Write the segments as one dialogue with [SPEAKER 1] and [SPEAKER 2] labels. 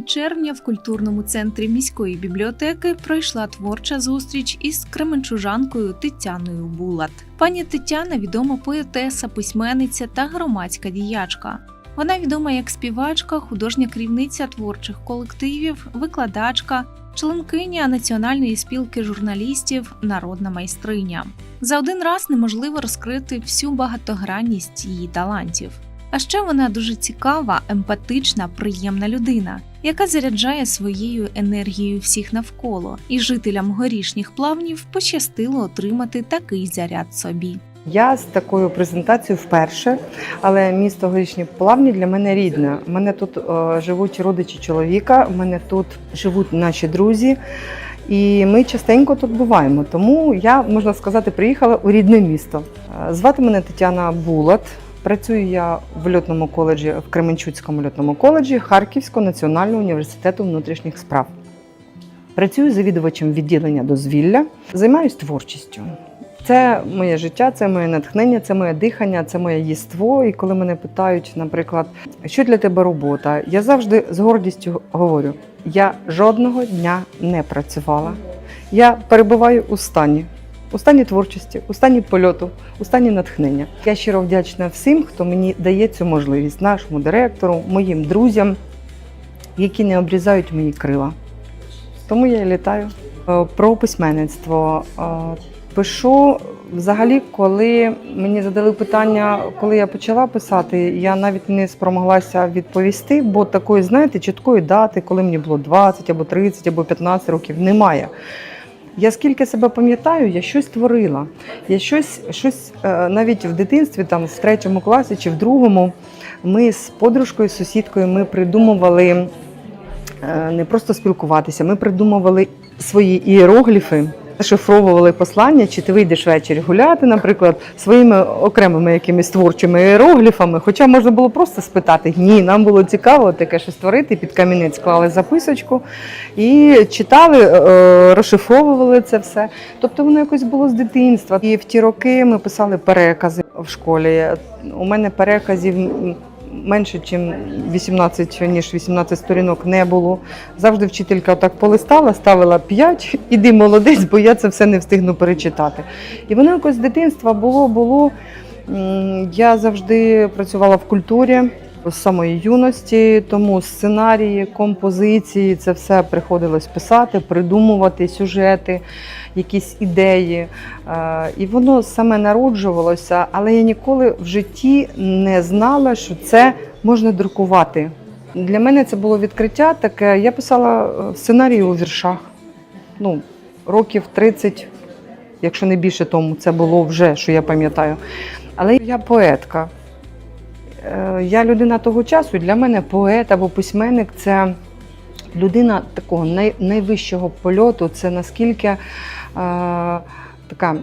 [SPEAKER 1] червня в культурному центрі міської бібліотеки пройшла творча зустріч із кременчужанкою Тетяною Булат. Пані Тетяна відома поетеса, письменниця та громадська діячка. Вона відома як співачка, художня керівниця творчих колективів, викладачка, членкиня Національної спілки журналістів, народна майстриня. За один раз неможливо розкрити всю багатогранність її талантів. А ще вона дуже цікава, емпатична, приємна людина, яка заряджає своєю енергією всіх навколо, і жителям горішніх плавнів пощастило отримати такий заряд собі.
[SPEAKER 2] Я з такою презентацією вперше, але місто Горішні Плавні для мене рідне. У мене тут е, живуть родичі чоловіка, у мене тут живуть наші друзі, і ми частенько тут буваємо. Тому я, можна сказати, приїхала у рідне місто. Е, Звати мене Тетяна Булат. Працюю я в льотному коледжі в Кременчуцькому льотному коледжі Харківського національного університету внутрішніх справ. Працюю завідувачем відділення дозвілля, займаюся творчістю. Це моє життя, це моє натхнення, це моє дихання, це моє єство. І коли мене питають, наприклад, що для тебе робота, я завжди з гордістю говорю: я жодного дня не працювала. Я перебуваю у стані, у стані творчості, у стані польоту, у стані натхнення. Я щиро вдячна всім, хто мені дає цю можливість, нашому директору, моїм друзям, які не обрізають мої крила. Тому я і літаю. Е, Про письменництво. Е, Пишу взагалі, коли мені задали питання, коли я почала писати, я навіть не спромоглася відповісти, бо такої, знаєте, чіткої дати, коли мені було 20 або 30 або 15 років, немає. Я скільки себе пам'ятаю, я щось творила. Я щось, щось е, навіть в дитинстві, там в третьому класі чи в другому, ми з подружкою, з сусідкою, ми придумували е, не просто спілкуватися, ми придумували свої іерогліфи. Шифровували послання, чи ти вийдеш ввечері гуляти, наприклад, своїми окремими якимись творчими іерогліфами. Хоча можна було просто спитати, ні, нам було цікаво таке щось створити. Під камінець клали записочку і читали, е, розшифровували це все. Тобто воно якось було з дитинства. І в ті роки ми писали перекази в школі. У мене переказів менше, ніж 18, ніж 18 сторінок не було. Завжди вчителька так полистала, ставила 5, іди молодець, бо я це все не встигну перечитати. І воно якось з дитинства було, було. Я завжди працювала в культурі з самої юності, тому сценарії, композиції, це все приходилось писати, придумувати сюжети, якісь ідеї. Е, І воно саме народжувалося, але я ніколи в житті не знала, що це можна друкувати. Для мене це було відкриття таке. Я писала е, сценарії у віршах. Ну, років 30, якщо не більше тому, це було вже, що я пам'ятаю. Але я поетка. Е, Я людина того часу, для мене поет або письменник це людина такого най, найвищого польоту, це наскільки е, така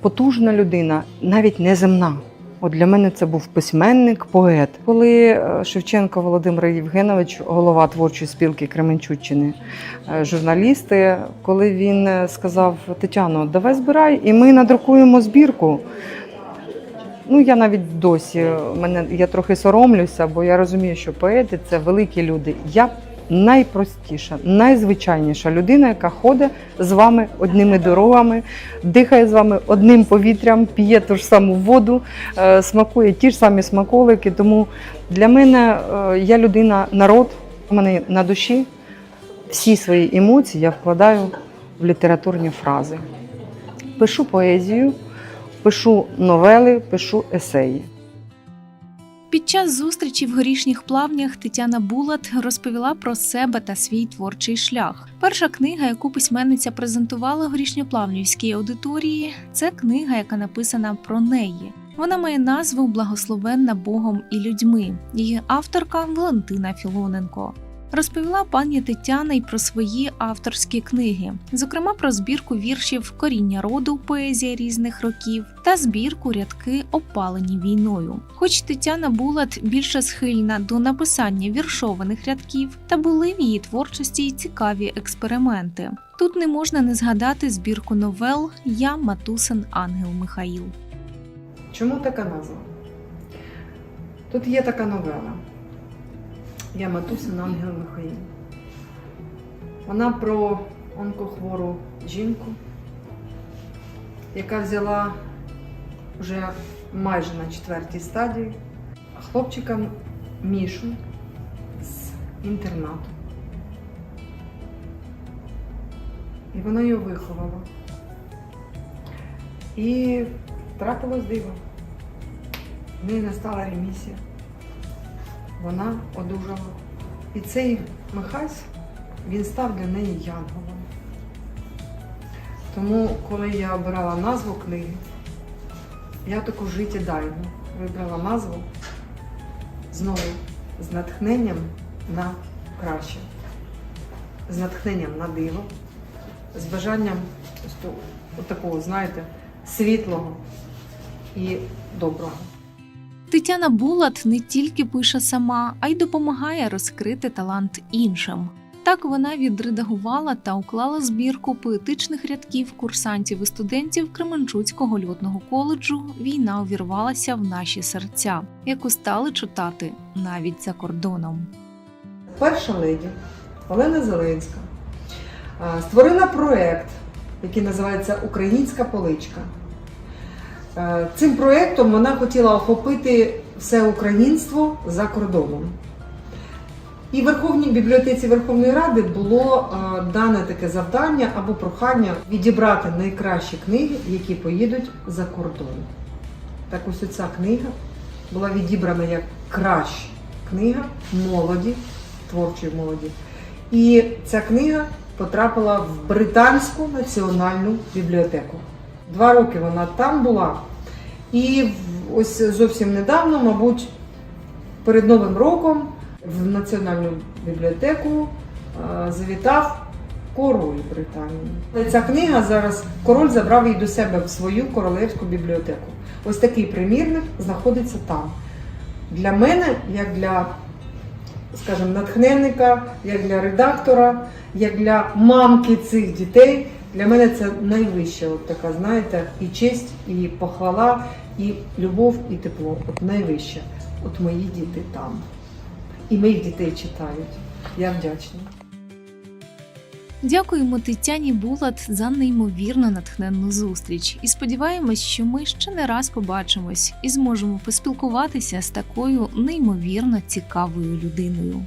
[SPEAKER 2] потужна людина, навіть неземна. От для мене це був письменник, поет. Коли е, Шевченко Володимир Євгенович, голова творчої спілки Кременчуччини, журналісти, коли він сказав Тетяно, давай збирай, і ми надрукуємо збірку. Ну, я навіть досі мене я трохи соромлюся, бо я розумію, що поети це великі люди. Я найпростіша, найзвичайніша людина, яка ходить з вами одними дорогами, дихає з вами одним повітрям, п'є ту ж саму воду, е, смакує ті ж самі смаколики. Тому для мене е, я людина, народ, у мене на душі всі свої емоції я вкладаю в літературні фрази. Пишу поезію, пишу новели, пишу есеї.
[SPEAKER 1] Під час зустрічі в горішніх плавнях Тетяна Булат розповіла про себе та свій творчий шлях. Перша книга, яку письменниця презентувала горішньоплавнівській аудиторії, це книга, яка написана про неї. Вона має назву Благословенна Богом і людьми. Її авторка Валентина Філоненко. Розповіла пані Тетяна й про свої авторські книги, зокрема про збірку віршів Коріння роду, поезія різних років та збірку рядки опалені війною. Хоч Тетяна Булат більше схильна до написання віршованих рядків, та були в її творчості й цікаві експерименти. Тут не можна не згадати збірку новел Я Матусин Ангел Михаїл.
[SPEAKER 2] Чому така назва? Тут є така новела. Я Матусин Ангел Михаїл. Вона про онкохвору жінку, яка взяла вже майже на четвертій стадії хлопчика Мішу з інтернату. І вона його виховала. І трапилось диво. В неї настала ремісія. Вона одужала. І цей Михась, він став для неї янголом. Тому, коли я обирала назву книги, я таку життєдайну вибрала назву знову з натхненням на краще, з натхненням на диво, з бажанням такого, знаєте, світлого і доброго.
[SPEAKER 1] Тетяна Булат не тільки пише сама, а й допомагає розкрити талант іншим. Так вона відредагувала та уклала збірку поетичних рядків курсантів і студентів Кременчуцького льотного коледжу Війна увірвалася в наші серця, яку стали читати навіть за кордоном.
[SPEAKER 2] Перша леді Олена Зеленська створила проєкт, який називається Українська поличка. Е, Цим проєктом вона хотіла охопити все українство за кордоном. І в Верховній бібліотеці Верховної Ради було е, дане таке завдання або прохання відібрати найкращі книги, які поїдуть за кордон. Так ось ця книга була відібрана як краща книга молоді, творчої молоді. І ця книга потрапила в Британську національну бібліотеку. Два роки вона там була. І ось зовсім недавно, мабуть, перед Новим роком в Національну бібліотеку е, завітав король Британії. Ця книга зараз король забрав її до себе в свою королевську бібліотеку. Ось такий примірник знаходиться там. Для мене, як для, скажімо, натхненника, як для редактора, як для мамки цих дітей, для мене це найвища, от така, знаєте, і честь, і похвала, і любов, і тепло. От найвище. От мої діти там. І моїх дітей читають. Я вдячна.
[SPEAKER 1] Дякуємо Тетяні Булат за неймовірно натхненну зустріч і сподіваємось, що ми ще не раз побачимось і зможемо поспілкуватися з такою неймовірно цікавою людиною.